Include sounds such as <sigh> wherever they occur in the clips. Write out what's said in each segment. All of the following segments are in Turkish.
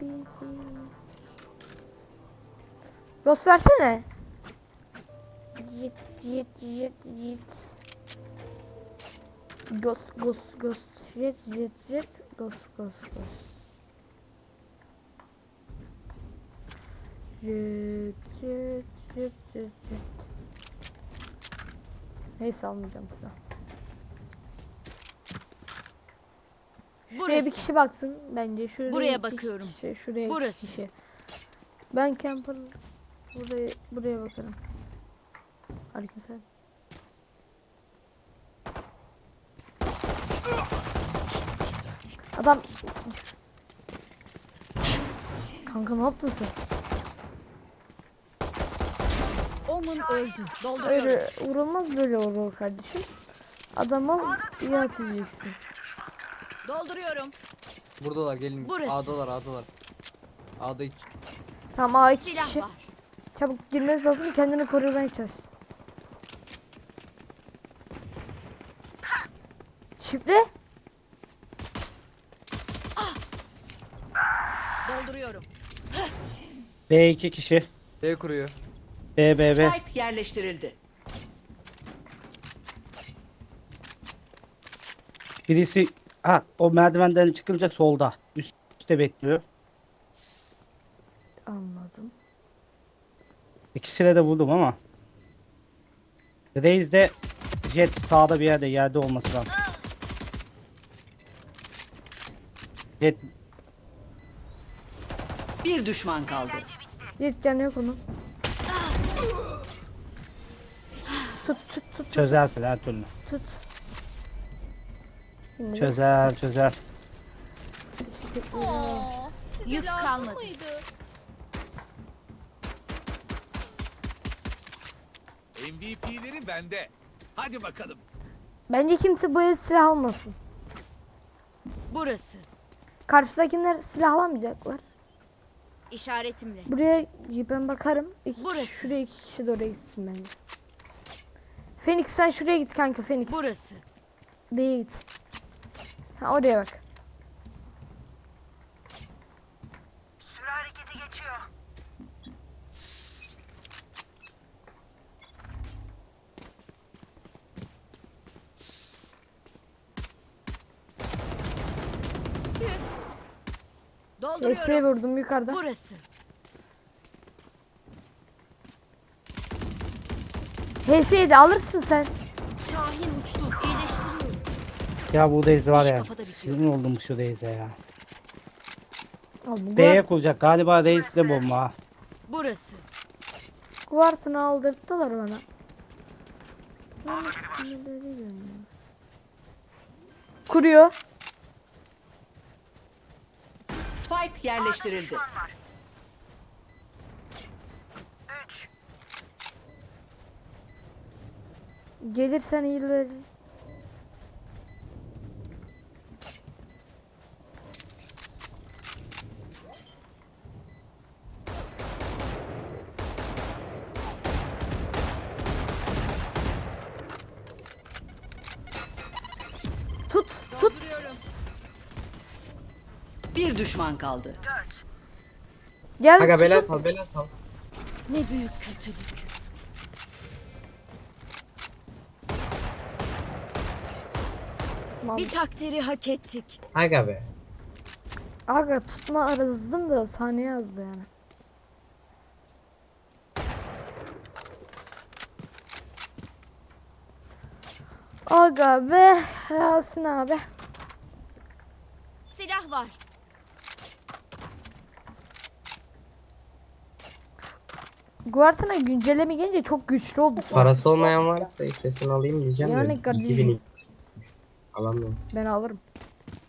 bizi. Jit jit jit jit. Ghost ghost ghost jit jit jit ghost ghost ghost. Jit jit jit jit jit. Neyse almayacağım size. Şuraya bir Burası. kişi baksın bence. Şuraya Buraya iki bakıyorum. Kişi, şuraya Burası. kişi. Ben camper buraya buraya bakarım. Aleykümselam. Adam Kanka ne yaptın sen? Omun öldü. Dolduruyorum. Öyle vurulmaz böyle vurulur kardeşim. Adama iyi atacaksın. Dolduruyorum. Buradalar gelin. Burası. A'dalar A'dalar. A'da iki. Tamam A iki Silah kişi. var. Çabuk girmeniz lazım kendini korumaya çalış. Şifre? Dolduruyorum. B 2 kişi. B kuruyor. B B B. Spike yerleştirildi. Birisi ha o merdivenden çıkınca solda. Üst- Üstte bekliyor. Anladım. İkisine de vurdum ama. Reis de jet sağda bir yerde yerde olması lazım. Jet Bir düşman kaldı. Hiç canı yok onun. Tut tut tut çözersin her türlü. tut. Şimdi Çözer çözer. Yük kalmadı. MVP'leri bende. Hadi bakalım. Bence kimse bu el silah almasın. Burası. Karşıdakiler silah alamayacaklar. İşaretimle. Buraya ben bakarım. İki Burası. Kişi, şuraya iki kişi de oraya gitsin bence. Phoenix sen şuraya git kanka Phoenix. Burası. B'ye git. Ha oraya bak. S'ye Dolduruyorum. vurdum yukarıda. Burası. HS'yi de alırsın sen. Şahin uçtu. Ya bu Reis var ya. Sinir oldum şu Reis'e ya. Al bu B'ye kuracak. Galiba Reis de bomba. ha. Burası. Kuvartını aldırttılar bana. Sinirleri. Kuruyor. Spike yerleştirildi. Gelirsen iyiler. Tut, tut. Bir düşman kaldı. Gel. Aga bela sal bela sal. Ne büyük kötülük. Tamam. Bir takdiri hak ettik. Aga be. Aga tutma arazdım da saniye yazdı yani. Aga be Yasin abi. Silah var. Guartana güncelleme gelince çok güçlü oldu. sonra. Parası olmayan varsa sesini alayım diyeceğim Yani de kardeşim. 2000 alamıyorum. Ben alırım.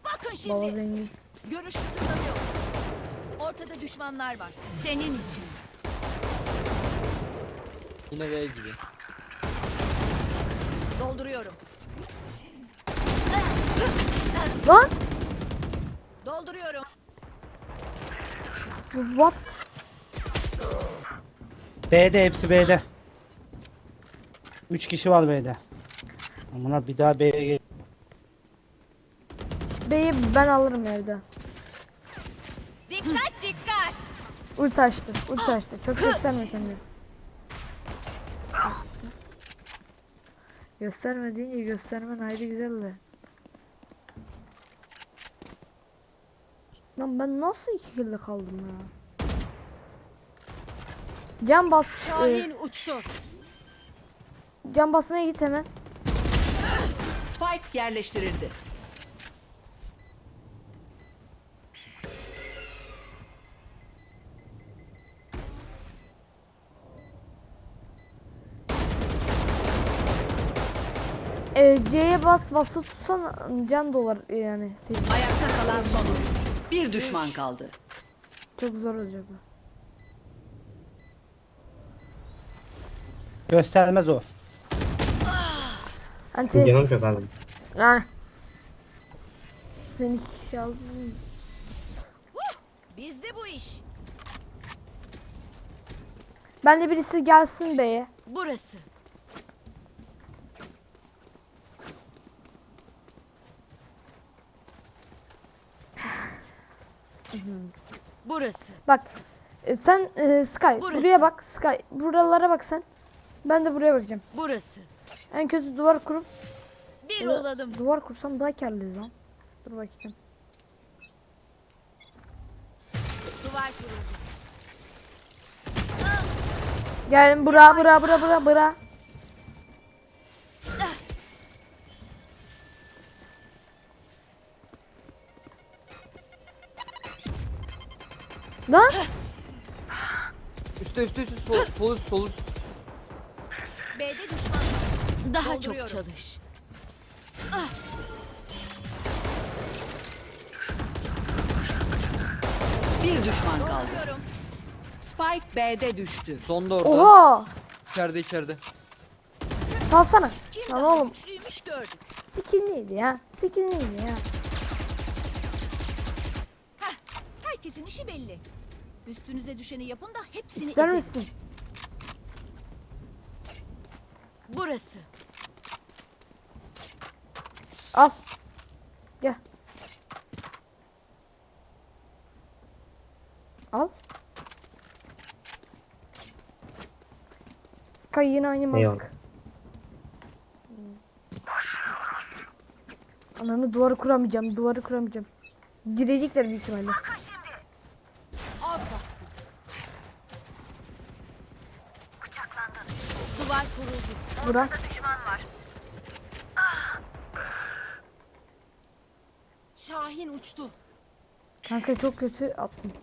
Bakın Baba şimdi. zengin. Görüş kısıtlanıyor. Ortada düşmanlar var. Senin için. Yine B gibi. Dolduruyorum. Lan Dolduruyorum. what? B'de hepsi B'de. 3 kişi var B'de. Amına bir daha B'ye gel. B'yi ben alırım evde. Dikkat dikkat. Ulti açtı. Ulti açtı. Çok gösterme kendini. Gösterme deyince göstermen ayrı güzel de. Lan ben nasıl iki kilde kaldım ya? Can bas. e, Şahin uçtu. can basmaya git hemen. Spike yerleştirildi. E, C'ye bas bası tutsan can dolar yani. senin. Ayakta kalan son oyuncu. Bir düşman kaldı. Çok zor olacak bu. Göstermez o. Anti. Canım çok aldım. Seni kişi aldım. Bizde bu iş. Ben de birisi gelsin beye. Burası. Burası. Bak e, sen e, Sky Burası. buraya bak Sky buralara bak sen. Ben de buraya bakacağım. Burası. En kötü duvar kurup Bir ya olalım. duvar kursam daha karlıyız lan. Dur bakayım. Duvar kuruldu. Gelin bura bura bura bura bura. Lan Üste üste üste sol, sol üst sol üst. B'de düşman var. Daha çok çalış. Bir düşman kaldı. Spike B'de düştü. Son da orada. oha. İçeride içeride. Salsana. Kim Lan daha oğlum güçlüymüş gördük. skinliydi ya. Skinliydi ya. Herkesin işi belli. Üstünüze düşeni yapın da hepsini İster ezin. misin? Burası. Al. Gel. Al. Sky yine aynı mantık. Ananı duvarı kuramayacağım. Duvarı kuramayacağım. Girecekler büyük ihtimalle. Duvar Bura. Şahin uçtu. Kanka çok kötü attım.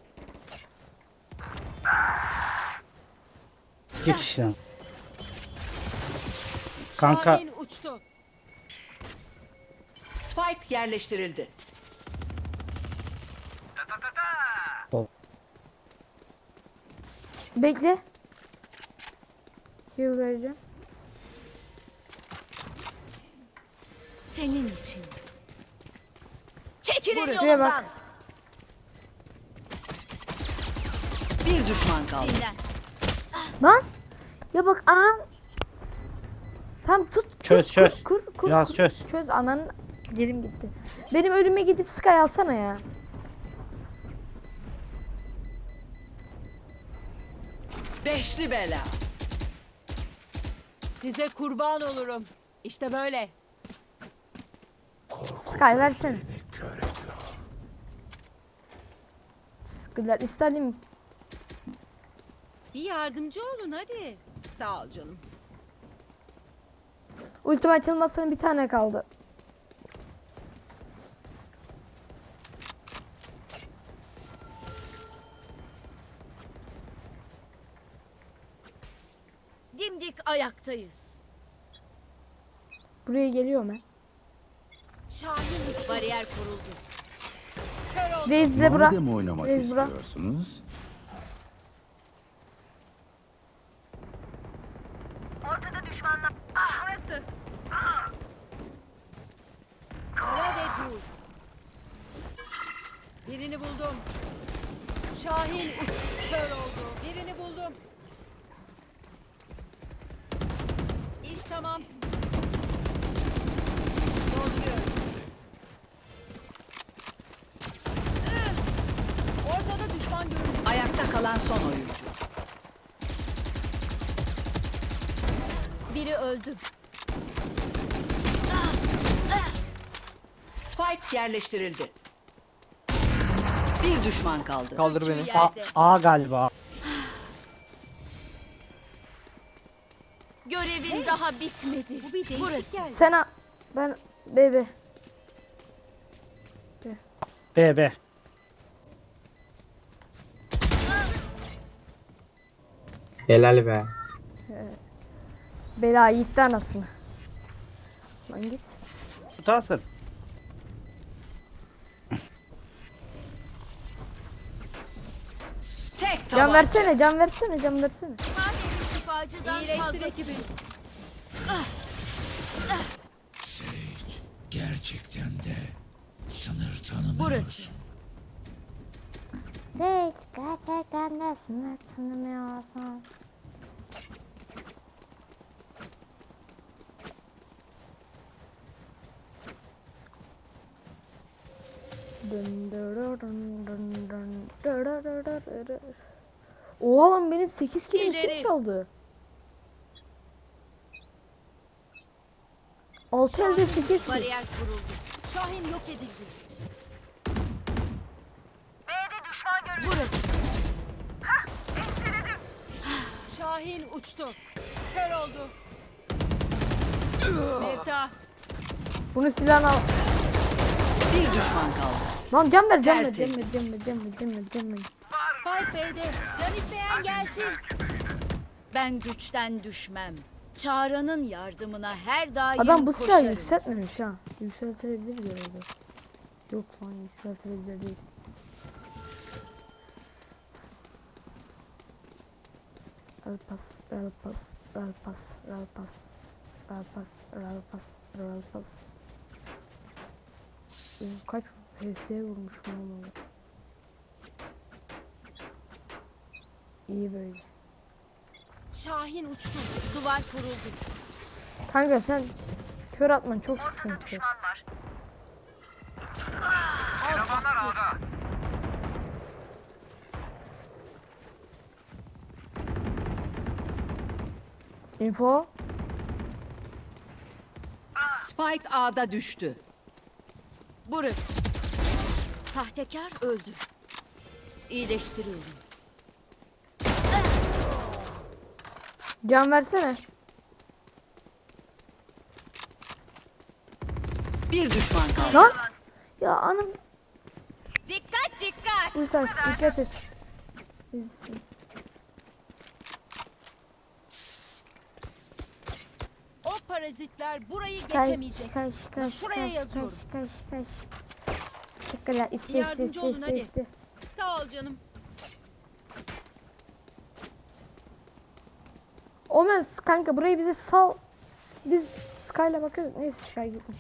İki kişi. Kanka Şahin uçtu. Spike yerleştirildi. Bekle. Heal vereceğim. Senin için. Çekilin Şuraya yolundan. bak. Bir düşman kaldı. Dinlen. Lan. Ya bak anam. Tam tut. tut, Çöz, kur, çöz. Kur, kur, Biraz kur. çöz. Çöz ananın. Yerim gitti. Benim ölüme gidip Sky alsana ya. Beşli bela. Size kurban olurum. İşte böyle. Sky versene. Güller istedim. Bir yardımcı olun hadi. Sağ ol canım. Ultim açılmasının bir tane kaldı. Dimdik ayaktayız. Buraya geliyor mu? Şahin bariyer kuruldu. Reis de bura. Madem oynamak Reis bura. istiyorsunuz, Ara ve dur. Birini buldum. Şahin kör oldu. Birini buldum. İş tamam. Dolduruyorum. Üh! Ortada kalan son oyuncu. Biri öldü. Spike yerleştirildi. Bir düşman kaldı. Kaldır beni. A. A galiba. Görevin daha bitmedi. Bu bir Burası. geldi. Sen a- ben bebe. B B. Helal be. Bela yiğitti anasını. Lan git. Tutarsın. Tek Can tabanca. versene, can versene, can versene. Sadece şifacıdan İyileştir fazlası. ekibim. Gerçekten de sınır tanımıyorsun. Burası. Tek gerçekten de sınır tanımıyorsan. Oha lan benim 8 kilim kim çaldı? 6 elde 8 kill. Bariyer kuruldu. Şahin yok edildi. Burası. Şahin uçtu. Kör oldu. Mevta. Bunu silahına al. Bir düşman kaldı. Lan can ver can ver Tertemiz. ver can ver can ver can ver can ver. Spike B'de. Can isteyen gelsin. Ben güçten düşmem. Çağrı'nın yardımına her daim Adam bu silahı koşarım. yükseltmemiş ha. Yükseltilebilir galiba. Yok lan yükseltilebilir değil. Alpas, Alpas, Alpas, Alpas, Alpas, Alpas, Alpas. Ee, Kaç HS'ye vurmuşum ama. İyi böyle. Şahin uçtu. Duvar kuruldu. Kanka sen kör atman çok sıkıntı. Info. Spike A'da düştü. Burası. Sahtekar öldü. İyileştiriyorum. Can versene. Bir düşman kaldı. Lan. Ya anam. Dikkat dikkat. Ultaş dikkat et. Biz... O parazitler burayı geçemeyecek. kaç şuraya kaç, yazıyorum. Kaç kaç kaç. Teşekkürler. İste iste Yardımcı iste olun, iste hadi. iste. Sağ ol canım. Omen kanka burayı bize sal. Biz Sky'la bakıyoruz. Neyse Sky gitmiş.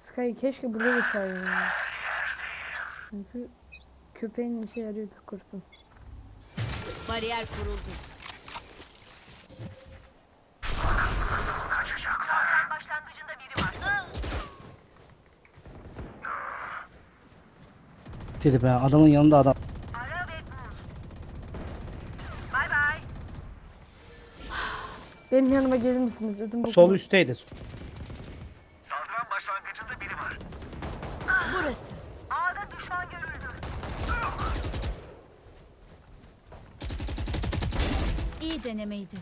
Sky keşke buraya geçseydin ya. Çünkü köpeğin işe yarıyordu kurtun. Bariyer kuruldu. Dedi be adamın yanında adam. Benim yanıma gelir misiniz? Ödüm Sol bokumu- üstteydi. Saldıran başlangıcında biri var. Burası. İyi denemeydi.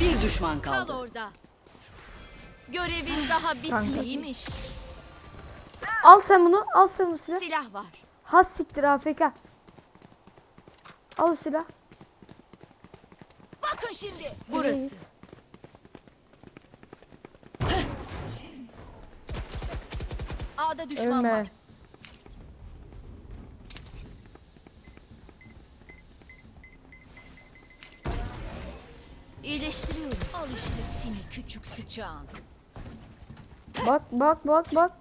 Bir düşman Kal kaldı. orada. Görevin daha bitmeymiş. Al sen bunu. Al sen bu silah. Silah var. Has siktir AFK. Al o silah. Bakın şimdi. Burası. A'da düşman Ölme. var. İyileştiriyorum. Al işte seni küçük sıçağın. Bak bak bak bak.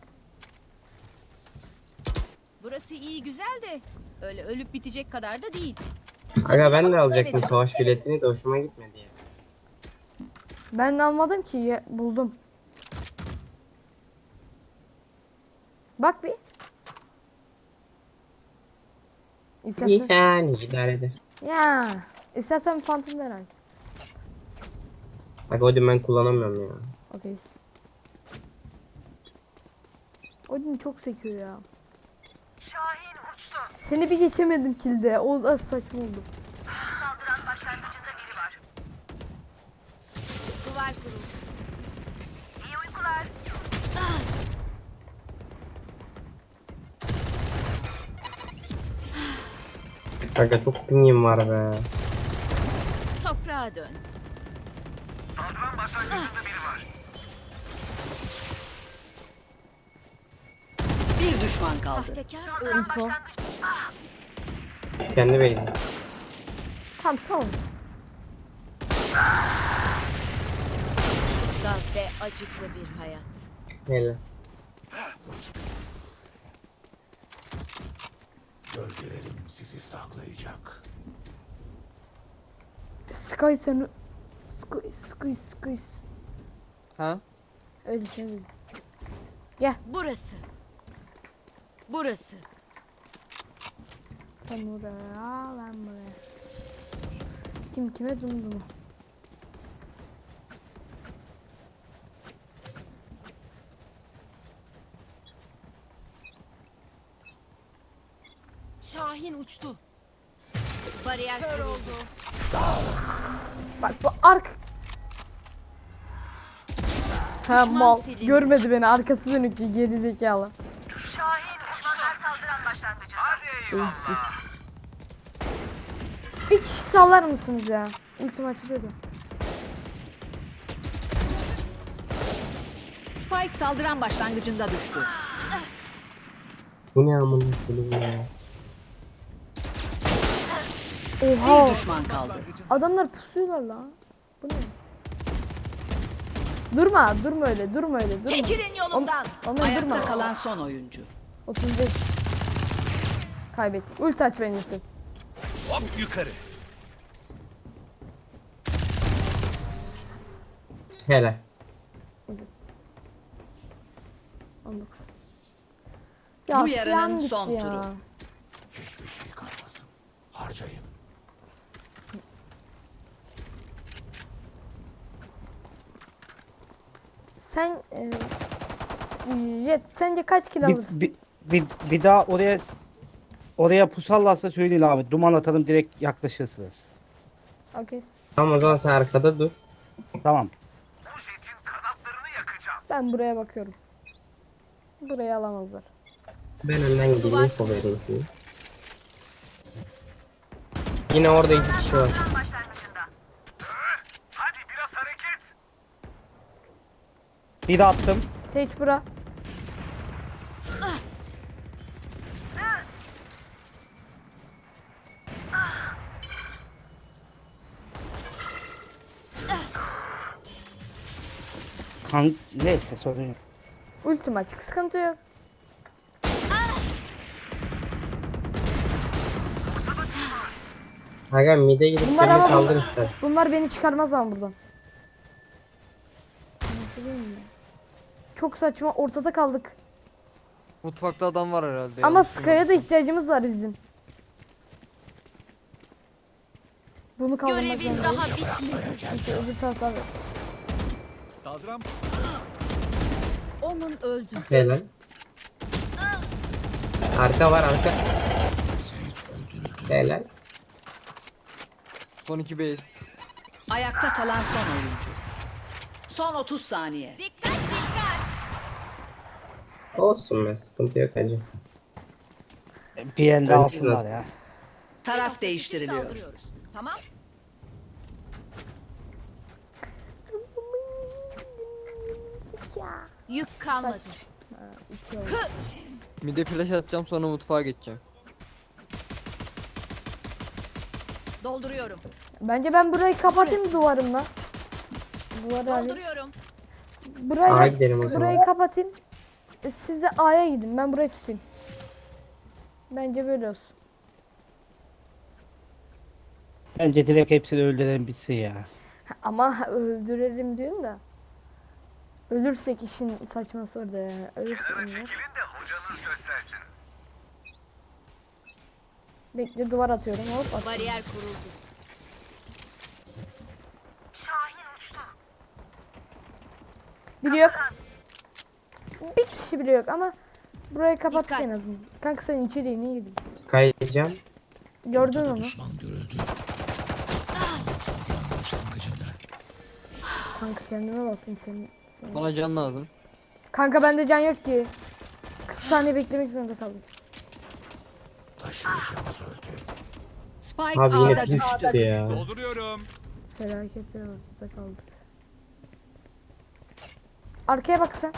Burası iyi güzel de öyle ölüp bitecek kadar da değil. Aga ben de alacaktım savaş biletini de hoşuma gitmedi ya. Ben de almadım ki ya- buldum. Bak bir. İstersen. Yani idare eder. Ya. İstersen Phantom ver abi. Aga Odin ben kullanamıyorum ya. Okey. Odin çok sekiyor ya. Seni bir geçemedim kilde. O da saçma oldu. Duvar kuruldu. Aga çok pingim var be. Toprağa dön. Saldıran başlangıcında biri Bir düşman kaldı. Sahtekar Info. Kendi base'im. Tamam sağ ol. kısa ve acıklı bir hayat. Hele. Gölgelerim sizi saklayacak. Sky seni. Sky Sky Sky. Ha? Öyle şey değil. Burası. Burası. Sen buraya ben buraya. Kim kime dumdumu. Şahin uçtu. Bariyer kuruldu. Bak bu ark. Ha mal. silindi. Görmedi beni arkası dönüktü geri zekalı. Siz. Bir kişi sallar mısınız ya? Ultim açılıyordu. Spike saldıran başlangıcında düştü. Bu ne amına koyayım ya. Oha. Bir düşman kaldı. Adamlar pusuyorlar lan. Bu ne? Durma, durma öyle, durma öyle, durma. Çekilin yolumdan. Onlar durma. Ayakta kalan son oyuncu. 35. Kaybettik. Ulti aç benisin. Hop yukarı. Hele. 19. Bu yarının son ya. turu. Hiçbir şey kalmasın. Harcayın. Sen e, Jet sence kaç kilo Bir, alırsın? bir, bir, bir daha oraya oraya pusallarsa söyleyin abi. Duman atalım direkt yaklaşırsınız. Okey. Tamam o zaman sen arkada dur. Tamam. Bu jetin kanatlarını yakacağım. Ben buraya bakıyorum. Burayı alamazlar. Ben önden gideyim info vereyim size. Yine orada iki kişi var. Hadi biraz hareket. Bir de attım. Sage bura. Kan neyse sorun yok. Ultim açık. Sıkıntı yok. Aga mide gidip Bunlar beni ama- kaldır istersen. Bunlar beni çıkarmaz ama buradan. Anlatabiliyor muyum? Çok saçma. Ortada kaldık. Mutfakta adam var herhalde. Ama yanlış Sky'a da ihtiyacımız var bizim. Bunu kaldırmak Görevin zorundayız. daha bitmedi. İşte öbür tarafta abi. Onun öldü. Helal. Arka var arka. Helal. Son iki base. Ayakta kalan son oyuncu. Son 30 saniye. Dikkat dikkat. Olsun be sıkıntı yok hacı. Ben alsınlar ya. Taraf değiştiriliyor. Saldırıyoruz. Tamam. Yük kalmadı. Mide flash atacağım sonra mutfağa geçeceğim. Dolduruyorum. Bence ben burayı kapatayım duvarımla. Duvarı alayım. Dolduruyorum. A'ya Burayı, gidelim o zaman. burayı kapatayım. E, Siz de A'ya gidin. Ben burayı tutayım. Bence böyle olsun. Bence direkt hepsini öldürelim bitsin ya. Ha, Ama öldürelim diyorsun da. Ölürsek işin saçması orada ya. Ölürsek Kenara çekilin de hocanız göstersin. Bekle duvar atıyorum. Hop at. Bariyer kuruldu. Biri yok. Bir kişi bile yok ama burayı kapattık Dikkat. en azından. Kanka sen içeriye niye girdin? Skylayacağım. Gördün onu. Kanka kendime bastım senin. Senin. Bana can lazım. Kanka bende can yok ki. 40 saniye beklemek zorunda kaldım. Taşıyıcımız öldü. Spike Abi yine A'da düştü. çıktı ya. Dolduruyorum. Felaket ya ortada kaldık. Arkaya bak sen.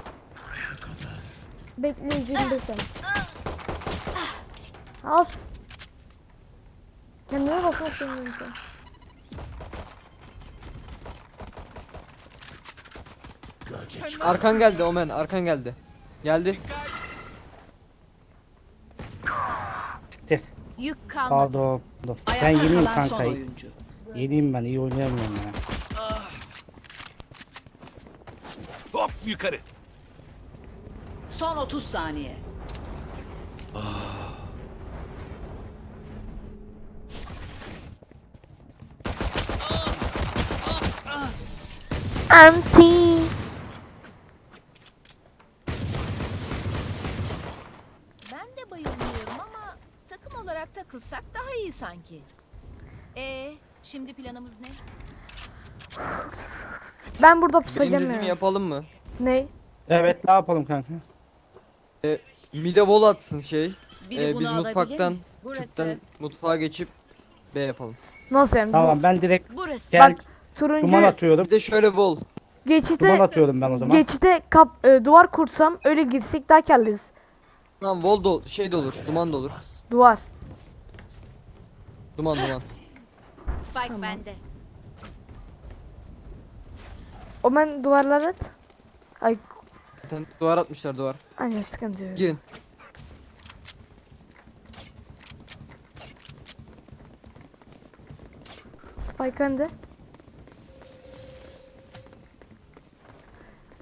Bekleyicinde sen. Az. Kendine zorundayım sen. Arkan geldi Omen arkan geldi. Geldi. Siktir. Yük kalmadı. Pardon. Dur. Ben Ayakta yeniyim kalan son kanka. oyuncu. Yeniyim ben. iyi oynayamıyorum ya. Hop yukarı. Son 30 saniye. Anti. Ben de bayılmıyorum ama takım olarak takılsak daha iyi sanki. Ee, şimdi planımız ne? Ben burada Benim pusacağım dediğimi ya. yapalım mı? Ne? Evet ne yapalım kanka? Mide wall atsın şey. Biri Ee, bunu biz alabilir mutfaktan mi? Burası. tüpten mutfağa geçip B yapalım. Nasıl yani? Tamam ben direkt Burası. gel Bak, Turuncu duman atıyorum. Bir de şöyle wall. Duman geçite atıyorum ben o zaman. geçite kap e, duvar kursam öyle girsek daha karlıyız. Tamam wall da ol- şey de olur. Duman da olur. Duvar. Duman duman. Spike bende. O ben duvarlar at. Ay Zaten duvar atmışlar duvar. aynen sıkıntı yok. Girin. Spike önde.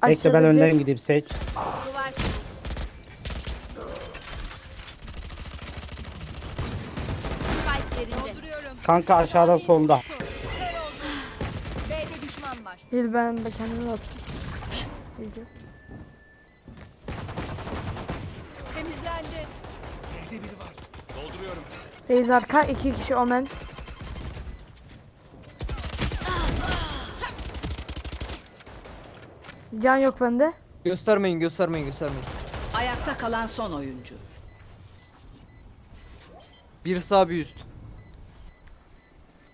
Bekle ben Aşağıda bir- önden gideyim seç. Duvar. Spike yerinde. Kanka aşağıdan solda. B'de düşman var. Değil ben de kendime bastım. İyice. Temizlendi. Evde biri var. Dolduruyorum. Reis arka iki kişi omen. Can yok bende. Göstermeyin göstermeyin göstermeyin. Ayakta kalan son oyuncu. Bir sağ bir üst.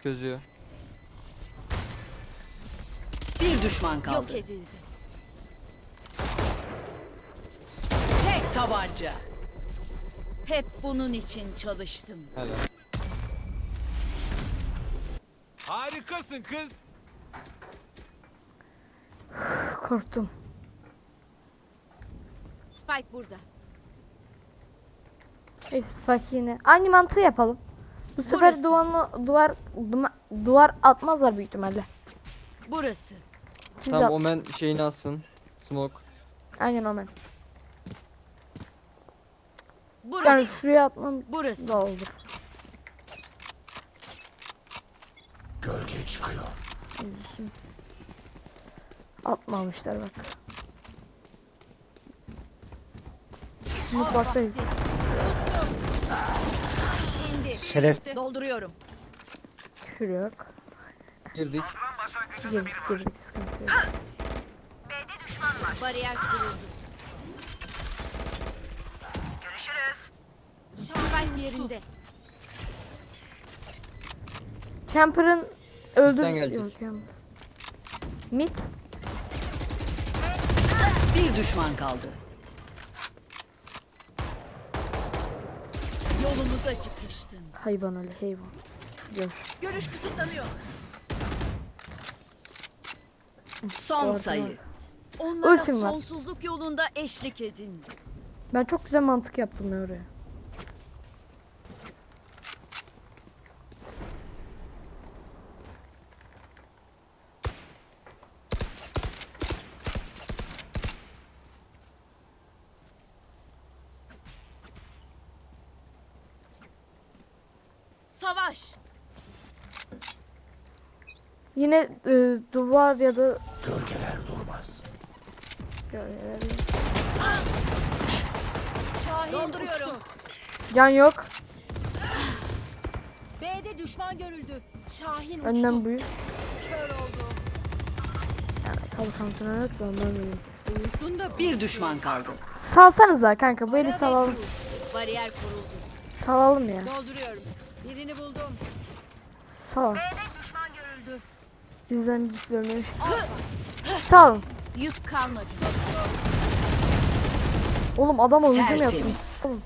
Çözüyor. Bir düşman Yok kaldı. edildi. Tek tabanca. Hep bunun için çalıştım. Helal. Harikasın kız. <sighs> Korktum. Spike burada. Neyse Spike yine. Aynı mantığı yapalım. Bu sefer Burası. duvarla, duvar duma- duvar atmazlar büyük ihtimalle. Burası. Siz Tamam at. Omen şeyini atsın. Smoke. Aynen omen. Yani Burası. şuraya atmam Burası. da olur. Gölge çıkıyor. Atmamışlar bak. Mutfaktayız. Şeref. Dolduruyorum. Küfür yok. Girdik. Girdik girdik sıkıntı yok. Bariyer kuruldu. Görüşürüz. Spike yerinde. Camper'ın gelecek. Yok Camper. Mid. Bir düşman kaldı. Yolumuza çıkmıştın. Hayvan öyle hayvan. Gör. Görüş kısıtlanıyor. Son Doğru, sayı. Onlara Ultim var. sonsuzluk yolunda eşlik edin. Ben çok güzel mantık yaptım ya oraya. Savaş. Yine e, duvar ya da Gölgeler durmaz. Gölgeler- Şahin Dolduruyorum. Can yok. B'de düşman görüldü. Şahin uçtu. Önden buyur. Kör oldu. Yani kalkan yok da ondan buyur. Uyusun da Bir düşman kaldı. Salsanıza kanka bu eli salalım. Bariyer kuruldu. Salalım ya. Dolduruyorum. Birini buldum. Sal. Düşman görüldü. Bizden bir şey görmemiş. Salın. Yük kalmadı. Oğlum adama hücum. Salın.